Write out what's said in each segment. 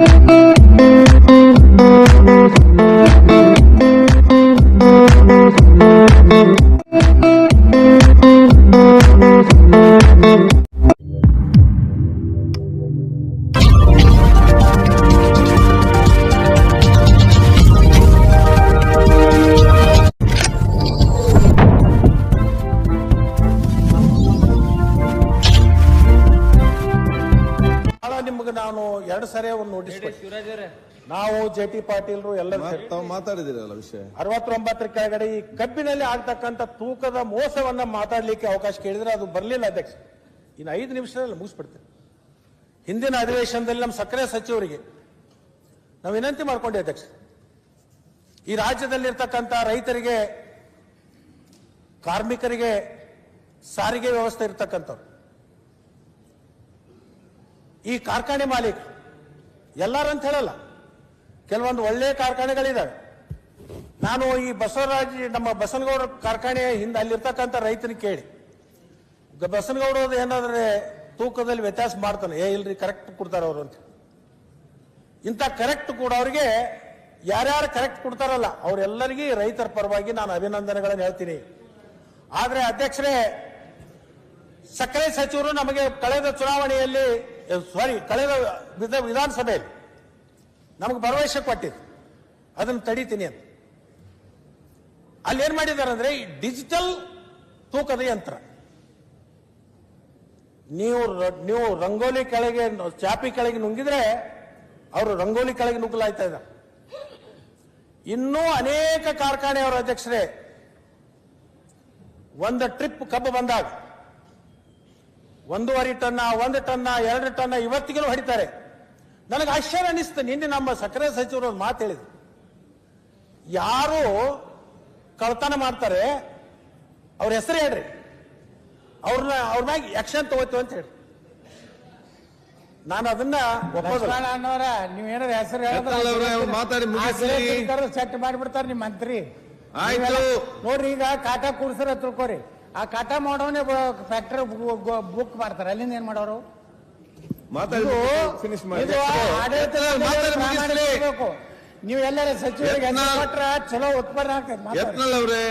ಬಹಳ ನಿಮ್ಗೆ ನಾನು ಎರಡು ಸರಿ ಒಂದು ನೋಟಿಸ್ ನಾವು ಜೆ ಟಿ ಪಾಟೀಲ್ರು ಎಲ್ಲರೂ ತಾವು ಮಾತಾಡಿದಿರಲ್ಲ ವಿಷಯ? ಅರವತ್ತೊಂಬತ್ತರ ಕೆಳಗಡೆ ಈ ಕಬ್ಬಿನಲ್ಲಿ ಆಗ್ತಕ್ಕಂಥ ತೂಕದ ಮೋಸವನ್ನ ಮಾತಾಡ್ಲಿಕ್ಕೆ ಅವಕಾಶ ಕೇಳಿದ್ರೆ ಅದು ಬರಲಿಲ್ಲ ಅಧ್ಯಕ್ಷ. ಇನ್ನು ಐದು ನಿಮಿಷದಲ್ಲಿ ಮುಗಿಸ್ಬಿಡ್ತೇನೆ. ಹಿಂದಿನ ಅಧಿವೇಶನದಲ್ಲಿ ನಮ್ಮ ಸಕ್ಕರೆ ಸಚಿವರಿಗೆ ನಾವು ವಿನಂತಿ ಮಾಡ್ಕೊಂಡೆ ಅಧ್ಯಕ್ಷ. ಈ ರಾಜ್ಯದಲ್ಲಿರ್ತಕ್ಕಂಥ ರೈತರಿಗೆ ಕಾರ್ಮಿಕರಿಗೆ ಸಾರಿಗೆ ವ್ಯವಸ್ಥೆ ಇರ್ತಕ್ಕಂಥವ್ರು. ಈ ಕಾರ್ಖಾನೆ ಮಾಲೀಕ. ಎಲ್ಲರಂತ ಹೇಳಲ್ಲ. ಕೆಲವೊಂದು ಒಳ್ಳೆ ಕಾರ್ಖಾನೆಗಳಿದಾವೆ. ನಾನು ಈ ಬಸವರಾಜ್, ನಮ್ಮ ಬಸನಗೌಡ ಕಾರ್ಖಾನೆ ಹಿಂದೆ ಅಲ್ಲಿರ್ತಕ್ಕಂಥ ರೈತನ ಕೇಳಿ. ಬಸನಗೌಡದು ಏನಾದ್ರೆ ತೂಕದಲ್ಲಿ ವ್ಯತ್ಯಾಸ ಮಾಡ್ತಾನೆ. ಏ, ಇಲ್ರಿ ಕರೆಕ್ಟ್ ಕೊಡ್ತಾರೆ ಅವರು ಅಂತ. ಇಂಥ ಕರೆಕ್ಟ್ ಕೊಡೋರಿಗೆ ಯಾರ್ಯಾರು ಕರೆಕ್ಟ್ ಕೊಡ್ತಾರಲ್ಲ, ಅವರೆಲ್ಲರಿಗೂ ರೈತರ ಪರವಾಗಿ ನಾನು ಅಭಿನಂದನೆಗಳನ್ನು ಹೇಳ್ತೀನಿ. ಆದರೆ ಅಧ್ಯಕ್ಷರೇ, ಸಕ್ಕರೆ ಸಚಿವರು ನಮಗೆ ಕಳೆದ ಚುನಾವಣೆಯಲ್ಲಿ ಸಾರಿ ಕಳೆದ ವಿಧ- ವಿಧಾನಸಭೆಯಲ್ಲಿ ನಮಗೆ ಭರವಸೆ ಕೊಟ್ಟಿದ್ದು ಅದನ್ನು ತಡಿತೀನಿ ಅಂತ. ಅಲ್ಲಿ ಏನ್ ಮಾಡಿದ್ದಾರೆ ಅಂದ್ರೆ ಡಿಜಿಟಲ್ ತೂಕದ ಯಂತ್ರ. ನೀವು ನೀವು ರಂಗೋಲಿ ಕೆಳಗೆ ಚಾಪಿ ಕೆಳಗೆ ನುಂಗಿದ್ರೆ ಅವರು ರಂಗೋಲಿ ಕೆಳಗೆ ನುಗ್ಗಲಾಯ್ತಾ ಇದ್ದಾರೆ. ಇನ್ನೂ ಅನೇಕ ಕಾರ್ಖಾನೆಯವರ ಅಧ್ಯಕ್ಷರೇ, ಒಂದು ಟ್ರಿಪ್ ಕಬ್ಬು ಬಂದಾಗ ಒಂದೂವರೆ ಟನ್ನ ಒಂದು ಟನ್ನ ಎರಡು ಟನ್ನ ಇವತ್ತಿಗೂ ಹೊಡಿತಾರೆ. ನನಗೆ ಆಶ್ಚರ್ಯ ಅನಿಸ್ತು ನಿನ್ನೆ ನಮ್ಮ ಸಕ್ಕರೆ ಸಚಿವರು ಒಂದು ಮಾತು ಹೇಳಿದ್ರು. ಯಾರು ಕಳ್ತನ ಮಾಡ್ತಾರೆ. ಅವ್ರ ಹೆಸರು ಹೇಳ್ರಿ. ಅವ್ರನ್ನ ಅವ್ರ ಮ್ಯಾಗ ಯಕ್ಷನ್ ತಗೋತೀವಿ ಅಂತ ಹೇಳಿ ನಾನು ಅದನ್ನ ಅನ್ನೋರ ನೀವ್ ಏನಾರ ಹೆಸರು ಹೇಳಿದ್ರೆ. ಸೆಟ್ ಮಾಡಿಬಿಡ್ತಾರೆ ನಿಮ್ ಮಂತ್ರಿ. ನೋಡ್ರಿ ಈಗ ಕಾಟಾ ಕೂಡ್ಸರ ತಿಳ್ಕೊರಿ ಆ ಕಟ ಮಾಡೋನೇ ಫ್ಯಾಕ್ಟರಿ ಬುಕ್ ಮಾಡ್ತಾರೆ. ಅಲ್ಲಿಂದ ಏನ್ ಮಾಡೋರು? ಮಾತಾಡಿ ಫಿನಿಶ್ ಮಾಡಿ. ನೀವು ಎಲ್ಲರ ಸಚಿವರಿಗೆ ಚಲೋ ಉತ್ಪನ್ನ ಆಗ್ತದೆ.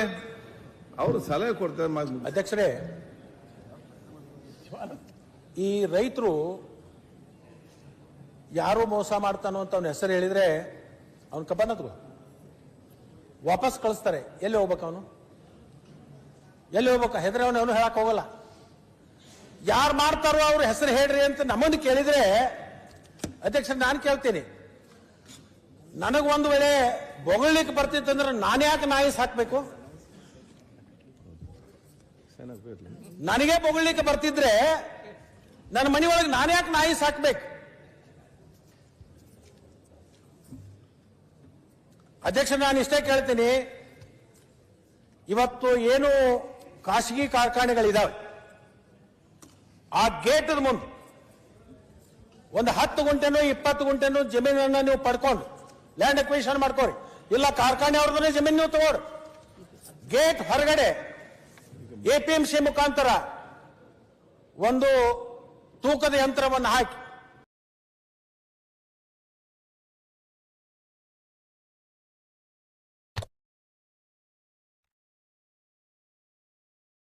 ಅವರು ಸಲಹೆ ಕೊಡ್ತಾರೆ. ಅಧ್ಯಕ್ಷರೇ ಈ ರೈತರು ಯಾರು ಮೋಸ ಮಾಡ್ತಾನೋ ಅಂತ ಅವನ ಹೆಸರು ಹೇಳಿದ್ರೆ ಅವನ ಕಬ್ಬನ ತಗೋ. ವಾಪಸ್ ಕಳಿಸ್ತಾರೆ. ಎಲ್ಲಿ ಹೋಗ್ಬೇಕು ಅವನು? ಎಲ್ಲಿ ಹೋಗ್ಬೇಕು? ಹೆದರಿ ಅವನು ಹೇಳಕ್ ಹೋಗಲ್ಲ. ಯಾರು ಮಾಡ್ತಾರೋ ಅವ್ರ ಹೆಸರು ಹೇಳ್ರಿ ಅಂತ ನಮ್ಮನ್ನು ಕೇಳಿದ್ರೆ ಅಧ್ಯಕ್ಷ ನಾನು ಕೇಳ್ತೀನಿ. ನನಗೆ ಒಂದು ವೇಳೆ ಬೊಗಳಿಕ್ ಬರ್ತಿತ್ತಂದ್ರೆ ನಾನು ಯಾಕೆ ನಾಯಿ ಸಾಕ್ಬೇಕು? ನನಗೆ ಬೊಗಳ್ಲಿಕ್ಕೆ ಬರ್ತಿದ್ರೆ ನನ್ನ ಮನೆಯೊಳಗೆ ನಾನು ಯಾಕೆ ನಾಯಿ ಸಾಕ್ಬೇಕು? ಅಧ್ಯಕ್ಷ ನಾನು ಇಷ್ಟೇ ಕೇಳ್ತೀನಿ. ಇವತ್ತು ಏನು ಖಾಸಗಿ ಕಾರ್ಖಾನೆಗಳಿದಾವೆ. ಆ ಗೇಟದ ಮುಂದೆ ಒಂದು ಹತ್ತು ಗುಂಟೆನೋ ಇಪ್ಪತ್ತು ಗುಂಟೆನೋ ಜಮೀನನ್ನ ನೀವು ಪಡ್ಕೊಂಡು ಲ್ಯಾಂಡ್ ಅಕ್ವಿಷನ್ ಮಾಡ್ಕೋರಿ. ಇಲ್ಲ ಕಾರ್ಖಾನೆ ಅವ್ರದ್ದು ಜಮೀನು ನೀವು ತಗೋರಿ. ಗೇಟ್ ಹೊರಗಡೆ ಎಪಿಎಂಸಿ ಮುಖಾಂತರ ಒಂದು ತೂಕದ ಯಂತ್ರವನ್ನು ಹಾಕಿ